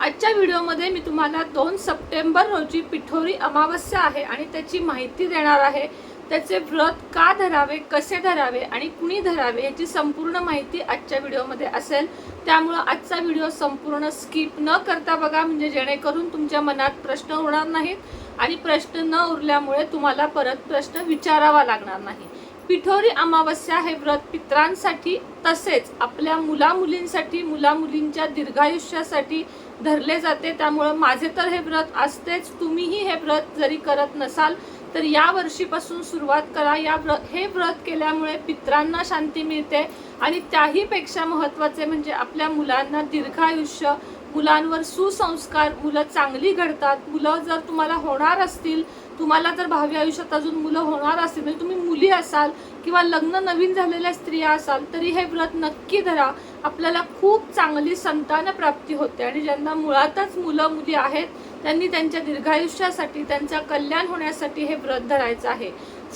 आजच्या व्हिडिओमध्ये मी तुम्हाला दोन सप्टेंबर रोजी पिठोरी अमावस्या आहे आणि त्याची माहिती देणार आहे. त्याचे व्रत का धरावे कसे धरावे आणि कुणी धरावे याची संपूर्ण माहिती आजच्या व्हिडिओमध्ये असेल. त्यामुळं आजचा व्हिडिओ संपूर्ण स्किप न करता बघा म्हणजे जेणेकरून तुमच्या मनात प्रश्न उरणार नाहीत आणि प्रश्न न उरल्यामुळे तुम्हाला परत प्रश्न विचारावा लागणार नाही. पिठोरी अमावस्या हे व्रत पित्रांसाठी तसेच आपल्या मुला मुलींसाठी मुला मुलींच्या दीर्घायुष्यासाठी धरले जाते. त्यामुळं माझे तर हे व्रत असतेच. तुम्हीही हे व्रत जरी करत नसाल तर या वर्षीपासून सुरुवात करा. या व्रत हे व्रत केल्यामुळे पित्रांना शांती मिळते आणि त्याहीपेक्षा महत्त्वाचे म्हणजे आपल्या मुलांना दीर्घायुष्य मुलांवर सुसंस्कार मुलं चांगली घडतात. मुलं जर तुम्हाला होणार असतील तुम्हाला जर भावी आयुष्यात अजून मुलं होणार असतील म्हणजे तुम्ही मुली असाल किंवा लग्न नवीन झालेल्या स्त्रिया असाल तरी हे व्रत नक्की धरा. आपल्याला खूप चांगली संतान प्राप्ती होते आणि ज्यांना मुळातच मुलं मुली आहेत त्यांनी त्यांच्या दीर्घायुष्यासाठी त्यांचं कल्याण होण्यासाठी हे व्रत धरायचं आहे.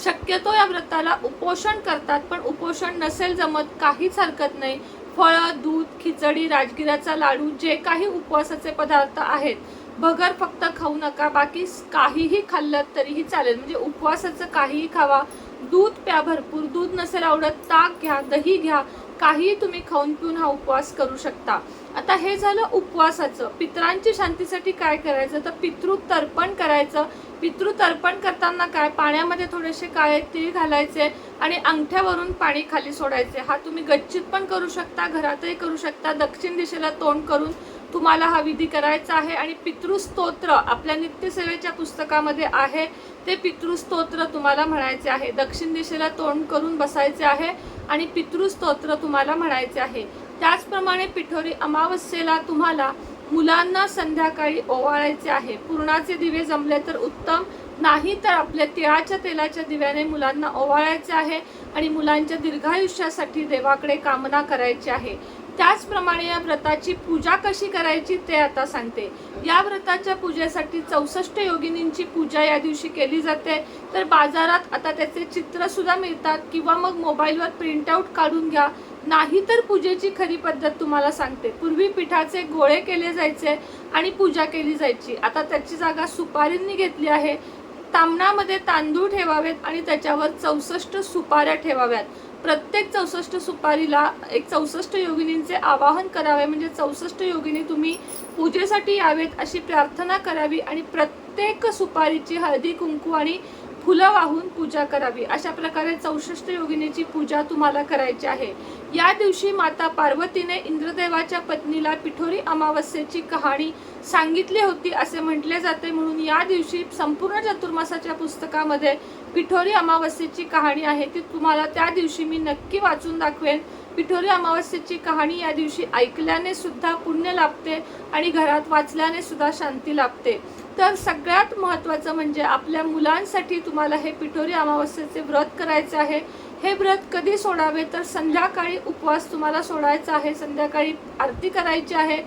शक्यतो या व्रताला उपोषण करतात पण उपोषण नसेल जमत काहीच हरकत नाही. फळं दूध खिचडी राजगिराचा लाडू जे काही उपवासाचे पदार्थ आहेत भगर फक्त खाऊ नका बाकी काहीही खाल्लं तरीही चालेल. म्हणजे उपवासाचं काहीही खावा दूध प्या भरपूर दूध नसेल आवडत ताक घ्या दही घ्या काहीही तुम्ही खाऊन पिऊन हा उपवास करू शकता. आता हे झालं उपवासाचं. पित्रांची शांतीसाठी काय करायचं? तर पितृ तर्पण करायचं. पितृ तर्पण करताना काय? पाण्यामध्ये थोडेसे काळे तीळ घालायचे आणि अंगठ्यावरून पाणी खाली सोडायचे. हा तुम्ही गच्चीत पण करू शकता घरातही करू शकता. दक्षिण दिशेला तोंड करून तुम्हाला हा विधी करायचा आहे. आणि पितृस्तोत्र आपल्या नित्यसेवेच्या पुस्तकामध्ये आहे. ते पितृस्तोत्र तुम्हाला म्हणायचे आहे. दक्षिण दिशेला तोंड करून बसायचे आहे आणि पितृस्तोत्र तुम्हाला म्हणायचे आहे. त्याचप्रमाणे पिठोरी अमावस्येला तुम्हाला मुलांना संध्याकाळी ओवाळायचे आहे. पूर्णाचे दिवे जमले तर उत्तम नाही तर आपल्या तिळाच्या तेलाच्या दिव्याने मुलांना ओवाळायचे आहे आणि मुलांच्या दीर्घायुष्यासाठी देवाकडे कामना करायची आहे. त्याचप्रमाणे या व्रताची पूजा कशी करायची ते आता सांगते. या व्रताच्या पूजेसाठी चौसष्ट योगिनींची पूजा या दिवशी केली जाते. तर बाजारात आता त्याचे चित्र सुद्धा मिळतात किंवा मग मोबाईलवर प्रिंटआउट काढून घ्या. नाही तर पूजेची खरी पद्धत तुम्हाला सांगते. पूर्वी पिठाचे गोळे केले जायचे आणि पूजा केली जायची. आता त्याची जागा सुपारींनी घेतली आहे. तामणामध्ये तांदूळ ठेवावेत आणि त्याच्यावर चौसष्ट सुपाऱ्या ठेवाव्यात. प्रत्येक चौसष्ट सुपारीला एक चौसष्ट योगिनींचे आवाहन करावे. म्हणजे चौसष्ट योगिनी तुम्ही पूजेसाठी यावेत अशी प्रार्थना करावी. आणि प्रत्येक सुपारीची हळदी कुंकू आणि फुलं वाहून पूजा करावी अशा प्रकारे चौसष्ट योगिनीची पूजा तुम्हाला करायची आहे. या दिवशी माता पार्वतीने इंद्रदेवाच्या पत्नीला पिठोरी अमावस्येची कहाणी सांगितली होती असे म्हटले जाते. म्हणून या दिवशी संपूर्ण चतुर्मासाच्या पुस्तकामध्ये पिठोरी अमावस्येची कहाणी आहे. ती तुम्हाला त्या दिवशी मी नक्की वाचून दाखवेन. पिठोरी अमावस्येची कहाणी या दिवशी ऐकल्याने सुद्धा पुण्य लाभते आणि घरात वाचल्याने सुद्धा शांती लाभते. तर सगळ्यात महत्त्वाचं म्हणजे आपल्या मुलांसाठी तुम्हाला हे पिठोरी अमावस्येचे व्रत करायचे आहे. हे व्रत कधी सोडावे? तर संध्याकाळी उपवास तुम्हाला सोडायचा आहे. संध्याकाळी आरती करायची आहे.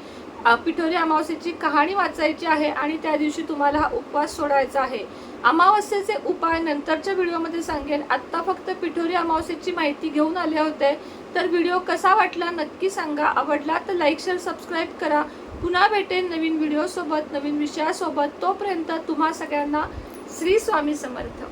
पिठोरी अमावस्येची कहाणी वाचायची आहे आणि त्या दिवशी तुम्हाला हा उपवास सोडायचा आहे. अमावस्येचे उपाय नंतरच्या व्हिडिओमध्ये सांगेन. आत्ता फक्त पिठोरी अमावस्येची माहिती घेऊन आले होते. तर व्हिडिओ कसा वाटला नक्की सांगा. आवडला तर लाईक शेअर सबस्क्राईब करा. पुन्हा भेटेन नवीन व्हिडिओसोबत नवीन विषयासोबत. तोपर्यंत तुम्हा सगळ्यांना श्री स्वामी समर्थ.